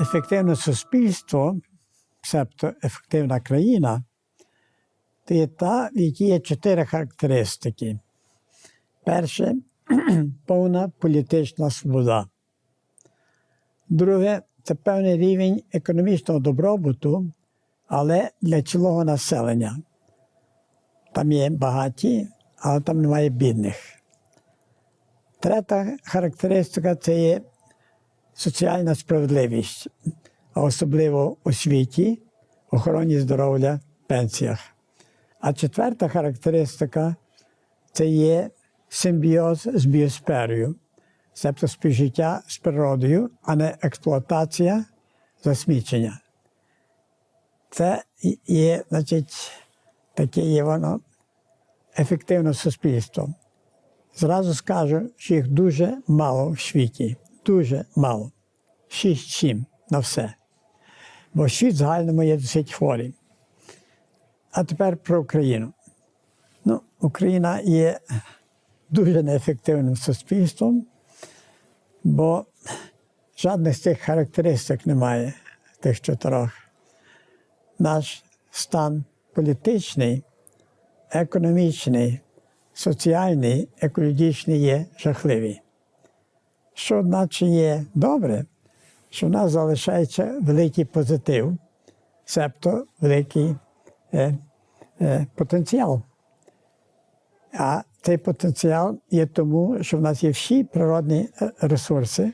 Ефективне суспільство, себто ефективна країна, це є та, в якій є чотири характеристики. Перше повна політична свобода. Друге це певний рівень економічного добробуту, але для цілого населення. Там є багаті, але там немає бідних. Третя характеристика це є соціальна справедливість, а особливо освіті, охороні здоров'я, пенсіях. А четверта характеристика це є симбіоз з біосферою, тобто співжиття з природою, а не експлуатація засмічення. Це є, значить, таке є воно ефективне суспільство. Зразу скажу, що їх дуже мало в світі. Дуже мало. 6-7 на все. Бо світ загальному є досить хворий. А тепер про Україну. Ну, Україна є дуже неефективним суспільством, бо жодних з цих характеристик немає, тих чотирьох. Наш стан політичний, економічний, соціальний, екологічний є жахливий. Що, одначе, є добре, що в нас залишається великий позитив, себто великий е, е, потенціал. А цей потенціал є тому, що в нас є всі природні е, ресурси.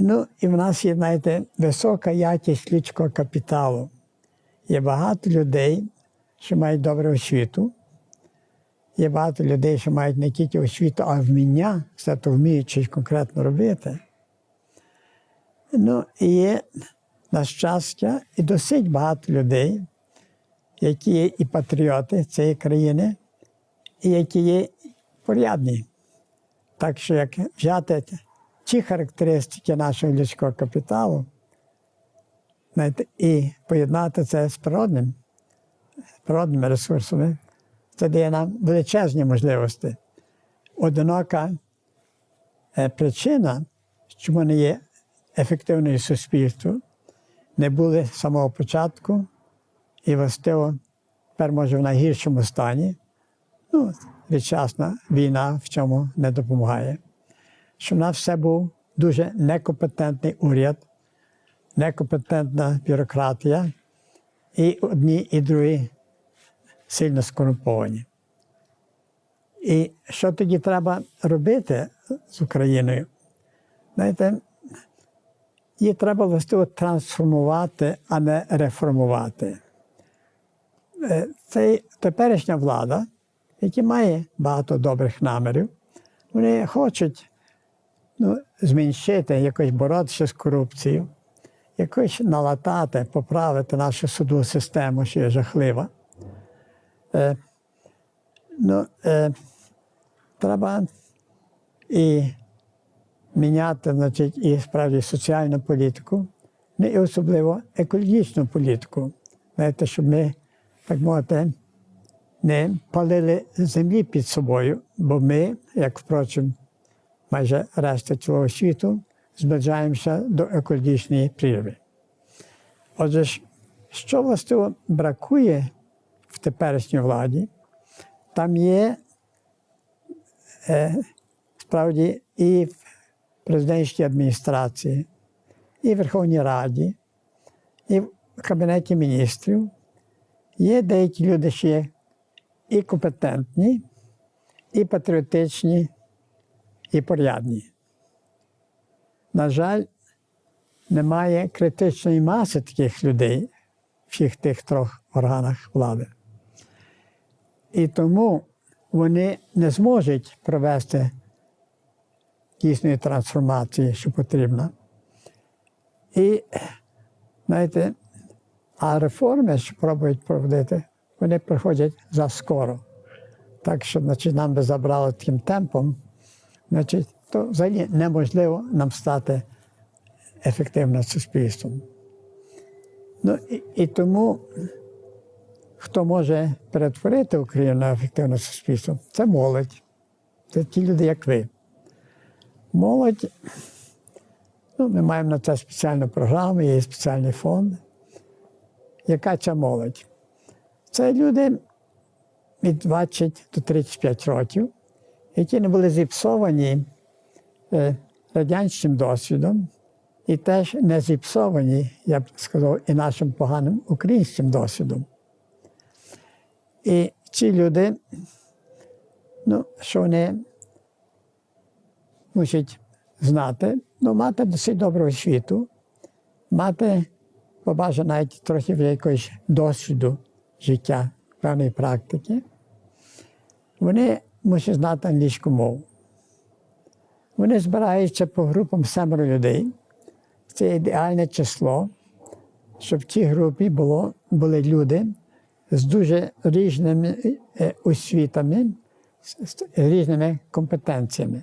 Ну, і в нас є, знаєте, висока якість людського капіталу. Є багато людей, що мають добру освіту. Є багато людей, що мають не тільки освіту, а вміння, все то вміють щось конкретно робити. Ну, і є, на щастя, і досить багато людей, які є і патріоти цієї країни, і які є порядні. Так що, як взяти ті характеристики нашого людського капіталу, і поєднати це з природним, природними ресурсами, це дає нам величезні можливості. Одинока е, причина, чому не є ефективною суспільство, не були з самого початку і властиво тепер може в найгіршому стані. Ну, відчасна війна в цьому не допомагає. Що в нас все був дуже некомпетентний уряд, некомпетентна бюрократія, і одні, і другі сильно скорумповані. І що тоді треба робити з Україною? Знаєте, її треба властиво трансформувати, а не реформувати. Е, Це теперішня влада, яка має багато добрих намірів, вони хочуть ну, зменшити, якось боротися з корупцією, якось налатати, поправити нашу судову систему, що є жахлива. Е, ну, е, треба і міняти, значить, і справді соціальну політику, ну, і особливо екологічну політику. Знаєте, щоб ми, так мовити, не палили землі під собою, бо ми, як впрочем, майже решта цього світу, зближаємося до екологічної прірви. Отже, що власне бракує в теперішній владі, там є е, справді і в президентській адміністрації, і в Верховній Раді, і в Кабінеті міністрів є деякі люди, що є і компетентні, і патріотичні, і порядні. На жаль, немає критичної маси таких людей в всіх тих трьох органах влади. І тому вони не зможуть провести дійсної трансформації, що потрібна. І, знаєте, а реформи, що пробують проводити, вони приходять заскоро. Так що, значить, нам би забрали таким темпом, значить, то взагалі неможливо нам стати ефективним суспільством. Ну, і, і тому хто може перетворити Україну на ефективне суспільство, це молодь. Це ті люди, як ви. Молодь Ну, ми маємо на це спеціальну програму, є спеціальний фонд. Яка ця молодь? Це люди від 20 до 35 років, які не були зіпсовані е, радянським досвідом, і теж не зіпсовані, я б сказав, і нашим поганим українським досвідом. І ці люди, ну, що вони мусять знати, ну, мати досить добру освіту, мати, побажано навіть трохи вже якогось досвіду життя, певної практики. Вони мусять знати англійську мову. Вони збираються по групам семеро людей. Це ідеальне число, щоб в цій групі було, були люди з дуже різними е, освітами, з різними компетенціями.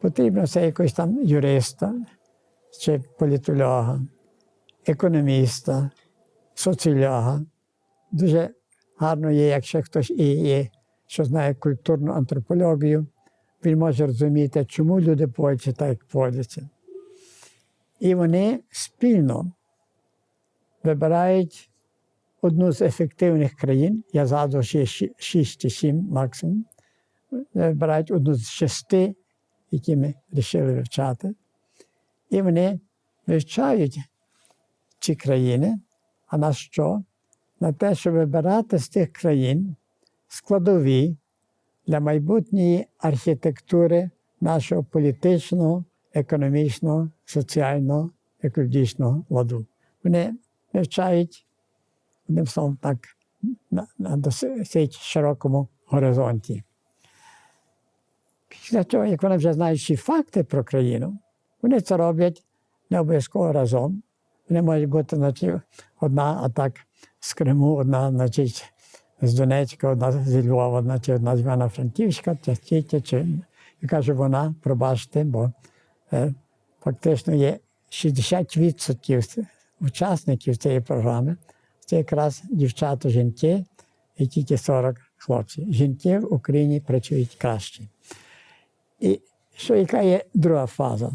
Потрібно це якогось там юриста чи політолога, економіста, соціолога. Дуже гарно є, якщо хтось є, що знає культурну антропологію, він може розуміти, чому люди поводяться так, як поводяться. І вони спільно вибирають одну з ефективних країн, я згадував, що є 6 чи 7 максимум, вибирають одну з шести, які ми вирішили вивчати. І вони вивчають ці країни, а на що? На те, щоб вибирати з тих країн складові для майбутньої архітектури нашого політичного, економічного, соціального, екологічного ладу. Вони вивчають, одним словом, так, на, на досить широкому горизонті. Після того, як вони вже знають всі факти про країну, вони це роблять не обов'язково разом. Вони можуть бути значить, одна атак з Криму, одна значить, з Донецька, одна зі Львова, чи одна з Івано-Франківська, чи тільки, чи і каже вона, пробачте, бо е, фактично є 60% учасників цієї програми. Це якраз дівчата, жінки і тільки 40 хлопців. Жінки в Україні працюють краще. І що яка є друга фаза?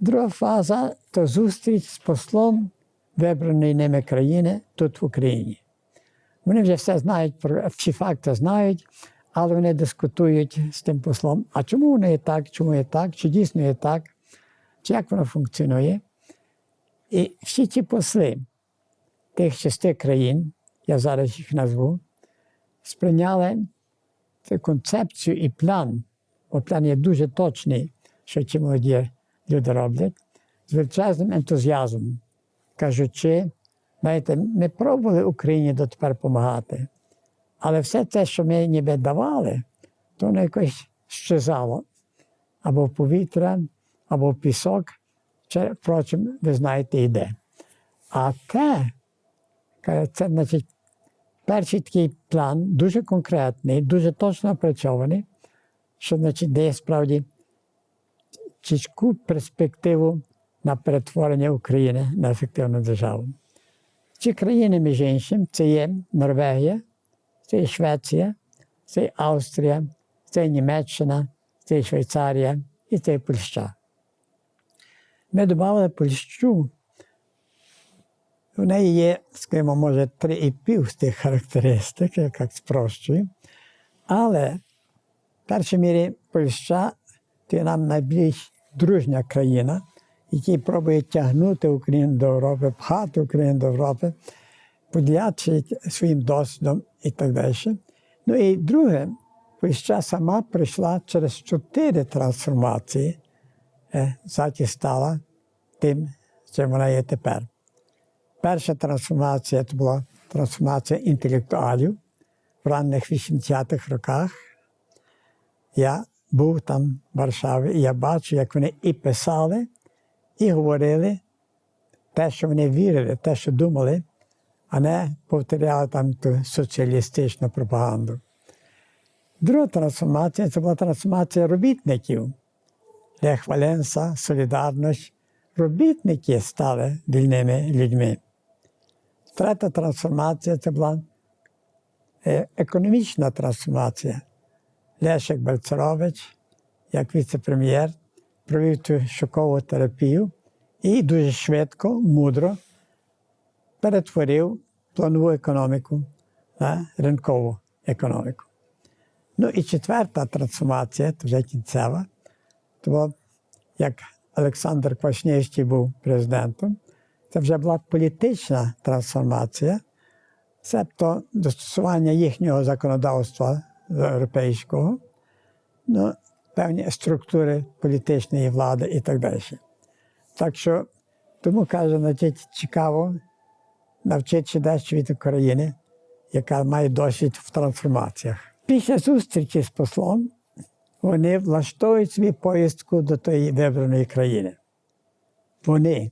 Друга фаза то зустріч з послом вибраної ними країни тут в Україні. Вони вже все знають, про всі факти знають, але вони дискутують з тим послом, а чому воно є так, чому є так, чи дійсно є так, чи як воно функціонує. І всі ці посли тих шести країн, я зараз їх назву, сприйняли цю концепцію і план, бо план є дуже точний, що ці молоді люди роблять, з величезним ентузіазмом, кажучи, знаєте, ми пробували Україні дотепер допомагати, але все те, що ми ніби давали, то воно якось щезало. Або в повітря, або в пісок, чи, впрочем, ви знаєте, йде. А те, це, значить, перший такий план, дуже конкретний, дуже точно опрацьований, що значить, дає справді чітку перспективу на перетворення України на ефективну державу. Ці країни, між іншим, це є Норвегія, це є Швеція, це є Австрія, це є Німеччина, це є Швейцарія і це є Польща. Ми додали Польщу. В неї є, скажімо, може, три і пів з тих характеристик, як спрощую. Але в першій мірі Польща це нам найбільш дружня країна, які пробує тягнути Україну до Європи, пхати Україну до Європи, поділяти своїм досвідом і так далі. Ну і друге, Польща сама пройшла через чотири трансформації, е, заті стала тим, чим вона є тепер. Перша трансформація це була трансформація інтелектуалів в ранних 80-х роках. Я був там в Варшаві, і я бачу, як вони і писали, і говорили те, що вони вірили, те, що думали, а не повторяли там ту соціалістичну пропаганду. Друга трансформація це була трансформація робітників. Лех Валенса, Солідарність. Робітники стали вільними людьми. Третя трансформація це була е, економічна трансформація. Лешик Бальцерович, як віце-прем'єр, провів цю шокову терапію і дуже швидко, мудро перетворив планову економіку на ринкову економіку. Ну і четверта трансформація, це вже кінцева, то як Олександр Квашнєвський був президентом, це вже була політична трансформація, себто достосування їхнього законодавства європейського, ну, певні структури політичної влади і так далі. Так що, тому каже, значить, цікаво навчитися дещо від України, яка має досвід в трансформаціях. Після зустрічі з послом вони влаштовують собі поїздку до тої вибраної країни. Вони,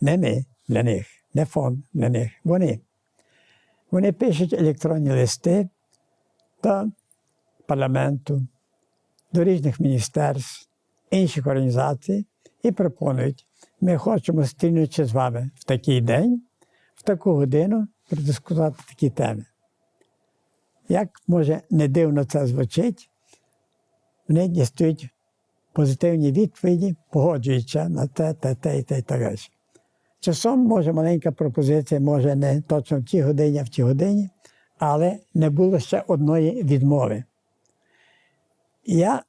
не ми для них, не фонд для них. Вони. Вони пишуть електронні листи до парламенту, до різних міністерств, інших організацій і пропонують, ми хочемо стрінутися з вами в такий день, в таку годину продискутувати такі теми. Як може не дивно це звучить, вони дістають позитивні відповіді, погоджуються на те, те, те і те і так далі. Часом може маленька пропозиція, може не точно в тій годині, а в тій годині, але не було ще одної відмови. Я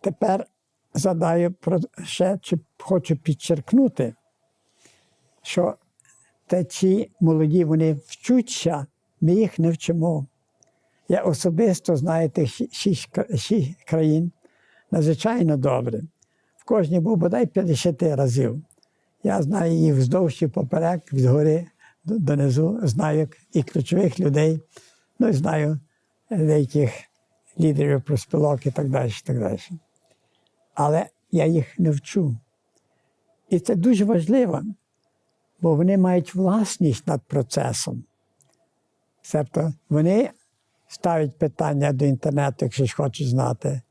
тепер задаю про ще, чи хочу підчеркнути, що те, ці молоді вони вчуться, ми їх не вчимо. Я особисто знаю тих шість країн надзвичайно добре. В кожній був бодай 50 разів. Я знаю їх вздовж і поперек, від гори донизу, знаю і ключових людей, ну і знаю деяких лідерів проспілок і так далі. Так далі. Але я їх не вчу. І це дуже важливо, бо вони мають власність над процесом. Тобто вони ставлять питання до інтернету, якщо хочуть знати.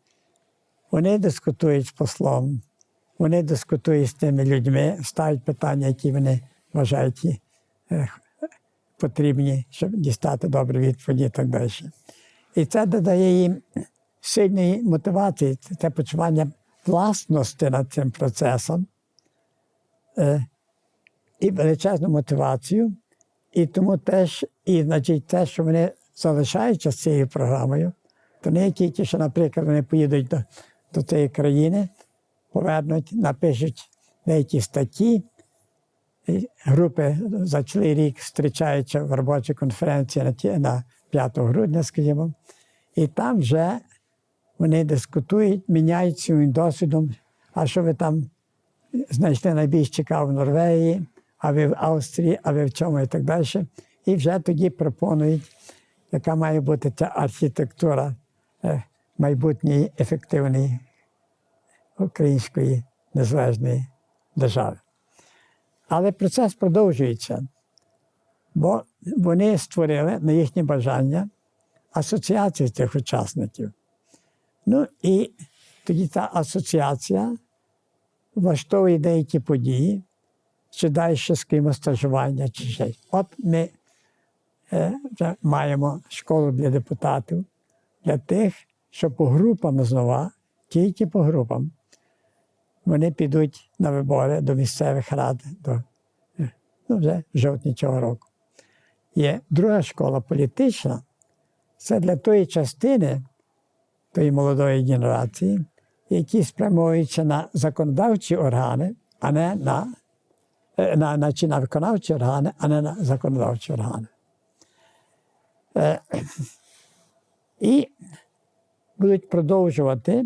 Вони дискутують з послом, вони дискутують з тими людьми, ставлять питання, які вони вважають е, потрібні, щоб дістати добрі відповіді і так далі. І це додає їм сильної мотивації, це почування власності над цим процесом е, і величезну мотивацію. І тому теж, і значить, те, що вони залишаються з цією програмою, то не тільки, що, наприклад, вони поїдуть до, до цієї країни, повернуть, напишуть деякі статті. Групи за цілий рік зустрічаються в робочій конференції на, 5 грудня, скажімо, і там вже вони дискутують, міняють своїм досвідом, а що ви там знайшли найбільш цікаво в Норвегії, а ви в Австрії, а ви в чому? І так далі. І вже тоді пропонують, яка має бути ця архітектура е, майбутньої ефективної української незалежної держави. Але процес продовжується, бо вони створили на їхнє бажання асоціацію цих учасників. Ну і тоді та асоціація влаштовує деякі події, чи далі з кимось стажування, чи ще. От ми е, вже маємо школу для депутатів, для тих, що по групам знову, тільки по групам, вони підуть на вибори до місцевих рад до, е, ну, вже в жовтні цього року. Є друга школа політична, це для тої частини тої молодої генерації, які спрямуються на законодавчі органи, а не на е, на, на, чи на виконавчі органи, а не на законодавчі органи. Е, І будуть продовжувати,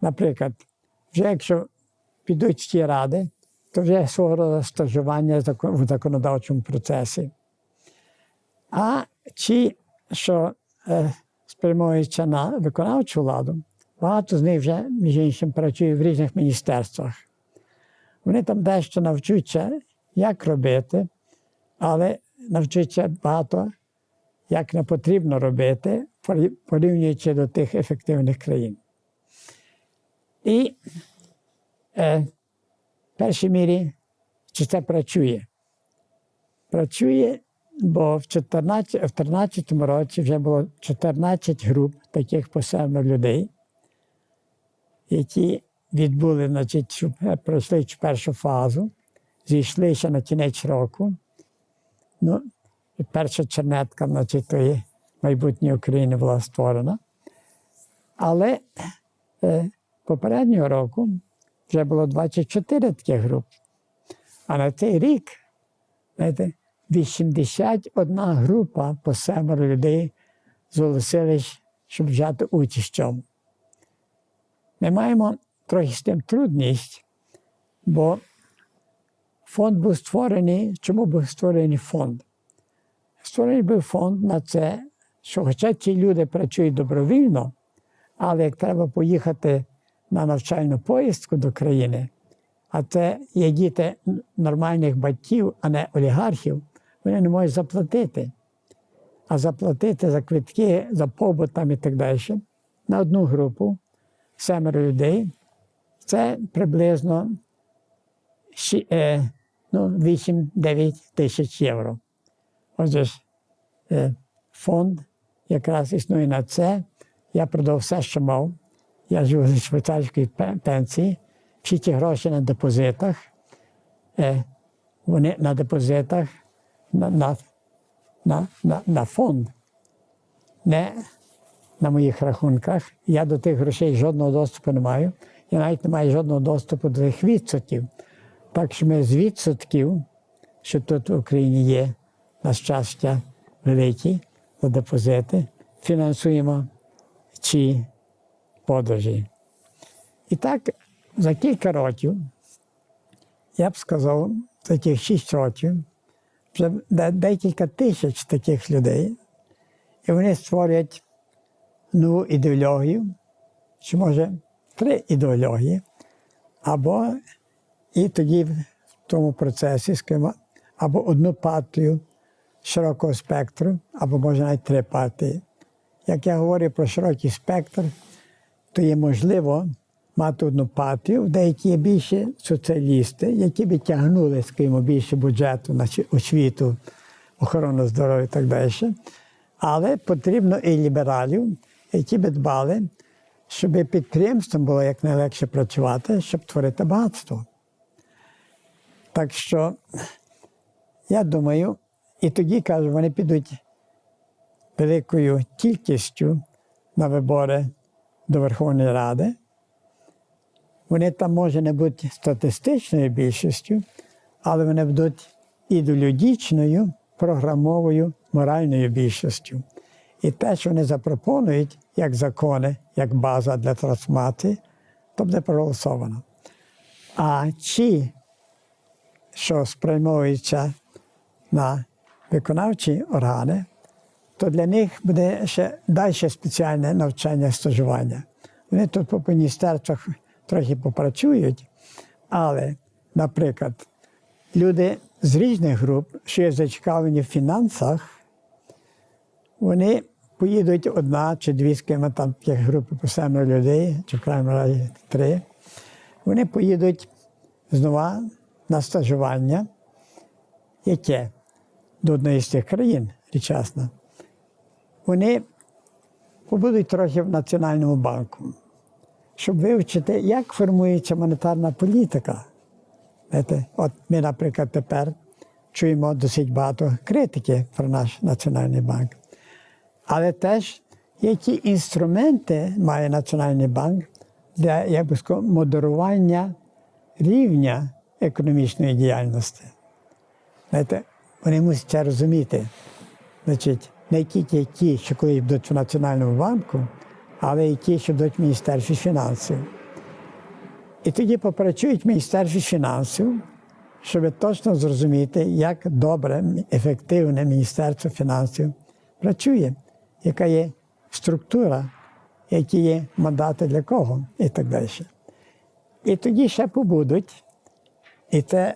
наприклад, вже якщо підуть ті ради, то вже свого роду стажування в законодавчому процесі. А ті, що е, спрямуються на виконавчу владу, багато з них вже, між іншим, працює в різних міністерствах. Вони там дещо навчуться, як робити, але навчаться багато, як не потрібно робити, порівнюючи до тих ефективних країн. І е, в першій мірі, це працює? Працює Бо в 2014 році вже було 14 груп таких посебно людей, які відбули, значить, е, пройшли першу фазу, зійшли ще на кінець року. Ну, перша чернетка, значить, тої майбутньої України була створена. Але е, попереднього року вже було 24 таких груп. А на цей рік, знаєте, 81 група по семеро людей зголосились, щоб взяти участь в цьому. Ми маємо трохи з тим трудність, бо фонд був створений. Чому був створений фонд? Створений був фонд на це, що хоча ці люди працюють добровільно, але як треба поїхати на навчальну поїздку до країни, а це є діти нормальних батьків, а не олігархів, вони не можуть заплатити. А заплатити за квитки, за побут там і так далі на одну групу семеро людей це приблизно щі- е, ну, 8-9 тисяч євро. Отже ж, е, фонд якраз існує на це. Я продав все, що мав. Я живу зі швейцарської пенсії. Всі ті гроші на депозитах. Е, вони на депозитах на, на, на, на, на фонд. Не на моїх рахунках. Я до тих грошей жодного доступу не маю. Я навіть не маю жодного доступу до тих відсотків. Так що ми з відсотків, що тут в Україні є, на щастя, великі за депозити, фінансуємо ці подорожі. І так, за кілька років, я б сказав, за тих шість років, вже декілька тисяч таких людей, і вони створюють нову ідеологію, чи може три ідеології, або і тоді в тому процесі, скажімо, або одну партію широкого спектру, або може навіть три партії. Як я говорю про широкий спектр, то є можливо мати одну партію, деякі є більше соціалісти, які би тягнули, скажімо, більше бюджету на освіту, охорону здоров'я і так далі. Але потрібно і лібералів, які би дбали, щоб підприємствам було якнайлегше працювати, щоб творити багатство. Так що я думаю, і тоді кажу, вони підуть великою кількістю на вибори до Верховної Ради. Вони там може не бути статистичною більшістю, але вони будуть ідеологічною, програмовою, моральною більшістю. І те, що вони запропонують як закони, як база для трансформації, то буде проголосовано. А ті, що спрямовуються на виконавчі органи, то для них буде ще далі спеціальне навчання стажування. Вони тут по міністерствах трохи попрацюють, але, наприклад, люди з різних груп, що є зацікавлені в фінансах, вони поїдуть одна чи дві з ким там є групи по семеро людей, чи в крайньому разі три. Вони поїдуть знову на стажування, яке до одної з цих країн річасно. Вони побудуть трохи в Національному банку, щоб вивчити, як формується монетарна політика. От ми, наприклад, тепер чуємо досить багато критики про наш Національний банк. Але теж які інструменти має Національний банк для як би сказати, модерування рівня економічної діяльності. Знаєте, вони мусять це розуміти. Значить, не тільки ті, що коли йдуть в Національному банку, але й ті, що йдуть в Міністерстві фінансів. І тоді попрацюють в Міністерстві фінансів, щоб точно зрозуміти, як добре, ефективне Міністерство фінансів працює, яка є структура, які є мандати для кого і так далі. І тоді ще побудуть, і це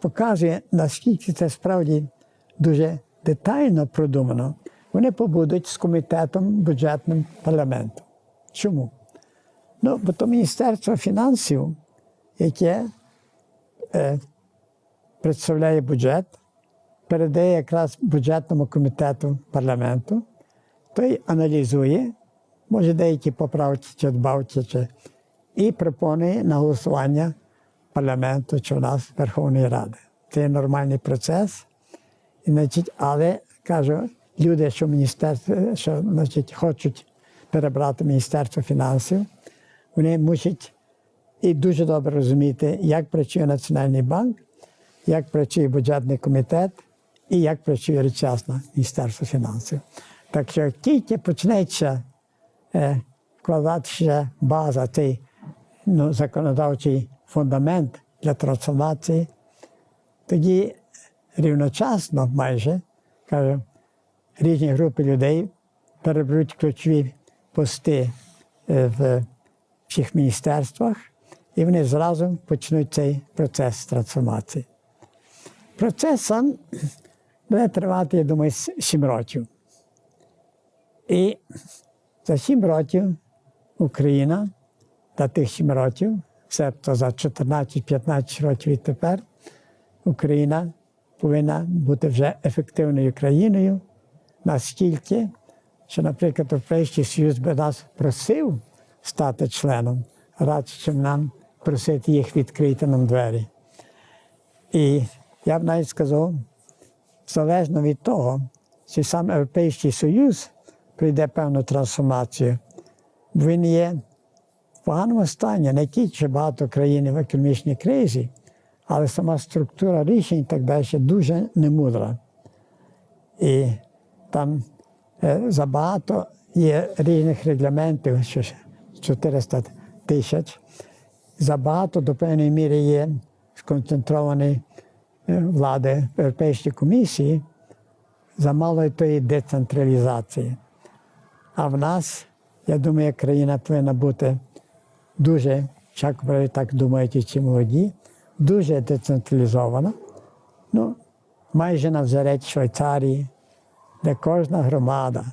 показує, наскільки це справді дуже детально продумано. Вони побудуть з комітетом бюджетним парламенту. Чому? Ну, бо то Міністерство фінансів, яке е, представляє бюджет, передає якраз бюджетному комітету парламенту, той аналізує, може деякі поправки чи дбавки, чи і пропонує на голосування парламенту чи в нас Верховної Ради. Це є нормальний процес. І, значить, але кажу, люди, що що значить, хочуть перебрати Міністерство фінансів, вони мусять і дуже добре розуміти, як працює Національний банк, як працює бюджетний комітет і як працює речасно Міністерство фінансів. Так що тільки почнеться е, вкладатися база, цей ну, законодавчий фундамент для трансформації, тоді рівночасно майже кажу, різні групи людей переберуть ключові пости е, в всіх міністерствах, і вони зразу почнуть цей процес трансформації. Процес сам буде тривати, я думаю, сім років. І за сім років Україна за тих сім років, себто за 14-15 років відтепер, Україна повинна бути вже ефективною країною настільки, що, наприклад, Європейський Союз би нас просив стати членом, радше, ніж нам просити їх відкрити нам двері. І я б навіть сказав, залежно від того, чи сам Європейський Союз прийде певну трансформацію, він є в поганому стані, не тільки багато країн в економічній кризі, але сама структура рішень і так далі дуже немудра. І там е, забагато є різних регламентів, що ж 400 тисяч. Забагато до певної міри є сконцентровані е, влади в Європейській комісії, замало тої децентралізації. А в нас, я думаю, країна повинна бути дуже, як так думають, і ці молоді, дуже децентралізована. Ну, майже на взірець Швейцарії, де кожна громада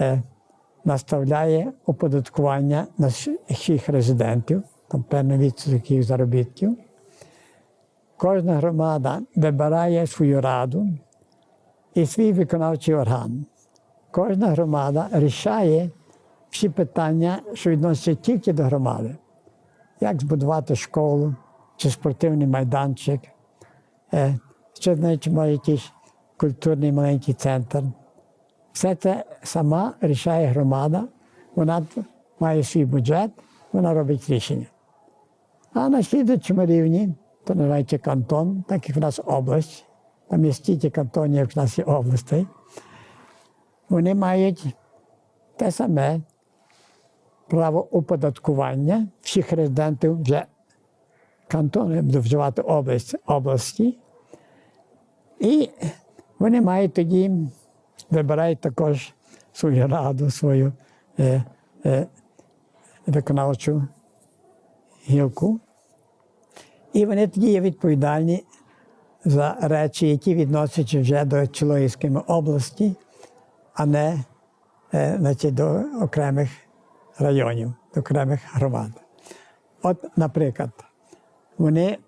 е, наставляє оподаткування на всіх резидентів, там певний відсоток їх заробітків. Кожна громада вибирає свою раду і свій виконавчий орган. Кожна громада рішає всі питання, що відносяться тільки до громади. Як збудувати школу чи спортивний майданчик, е, чи значить, може якийсь культурний маленький центр. Все це сама рішає громада, вона має свій бюджет, вона робить рішення. А на слідчому рівні, то називається кантон, так як в нас область, там є стільки кантонів, як в нас є областей, вони мають те саме право оподаткування всіх резидентів вже кантону, буду вживати область, області. І вони мають тоді, вибирають також свою раду, свою е, е, виконавчу гілку. І вони тоді є відповідальні за речі, які відносяться вже до Чилоївської області, а не е, значить, до окремих районів, до окремих громад. От, наприклад, вони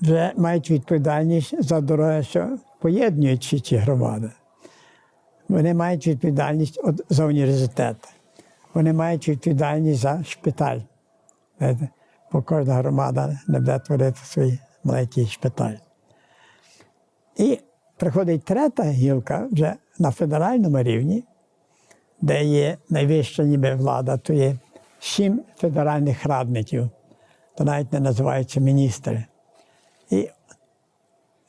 вже мають відповідальність за дороги, що поєднують ці громади. Вони мають відповідальність за університет. Вони мають відповідальність за шпиталь. Бо кожна громада не буде творити свій маленький шпиталь. І приходить третя гілка вже на федеральному рівні, де є найвища ніби влада, то є сім федеральних радників, то навіть не називаються міністри. І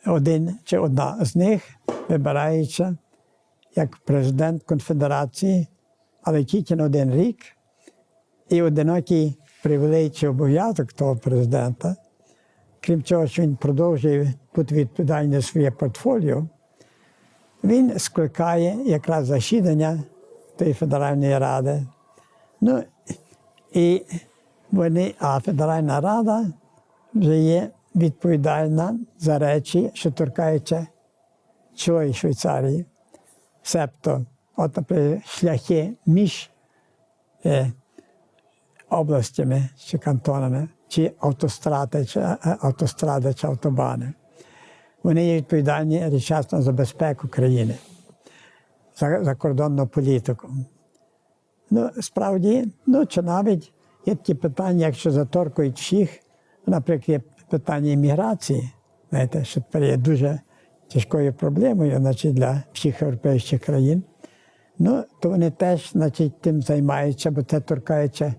один чи одна з них вибирається як президент конфедерації, але тільки на один рік. І одинокий привілей обов'язок того президента, крім цього, що він продовжує бути відповідальний за своє портфоліо, він скликає якраз засідання тієї Федеральної ради. Ну, і вони, а Федеральна Рада вже є відповідальна за речі, що торкаються цілої Швейцарії. Себто, от, наприклад, шляхи між е, областями чи кантонами, чи автостради, чи, е, автостради, чи автобани. Вони є відповідальні річасно за безпеку країни, за закордонну політику. Ну, справді, ну чи навіть є такі питання, якщо заторкують всіх, наприклад, питання імміграції, знаєте, що тепер є дуже тяжкою проблемою значить, для всіх європейських країн. Ну, то вони теж значить, тим займаються, бо це торкається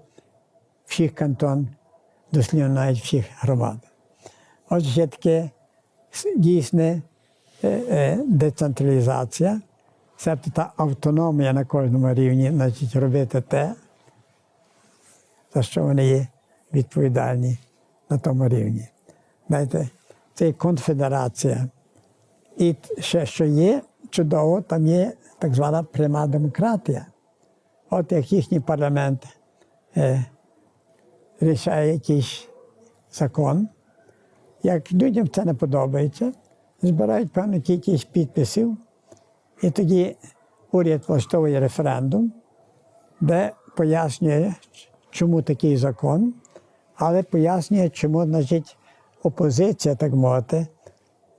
всіх кантон, дослівно навіть всіх громад. Отже, таке дійсне е, е, децентралізація, тобто та автономія на кожному рівні, значить, робити те, за що вони є відповідальні на тому рівні. Знаєте, це конфедерація. І ще що є чудово, там є так звана пряма демократія. От як їхній парламент е, рішає якийсь закон, як людям це не подобається, збирають певну кількість підписів, і тоді уряд влаштовує референдум, де пояснює, чому такий закон, але пояснює, чому, значить, опозиція, так мовити,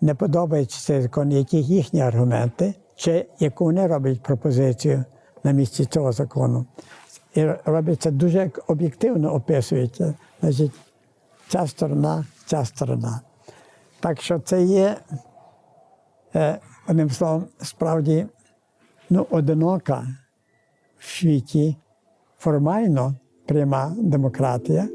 не подобається цей закон, які їхні аргументи, чи яку вони роблять пропозицію на місці цього закону. І робиться дуже об'єктивно описується. Значить, ця сторона, ця сторона. Так що це є, е, одним словом, справді ну, одинока в світі формально пряма демократія,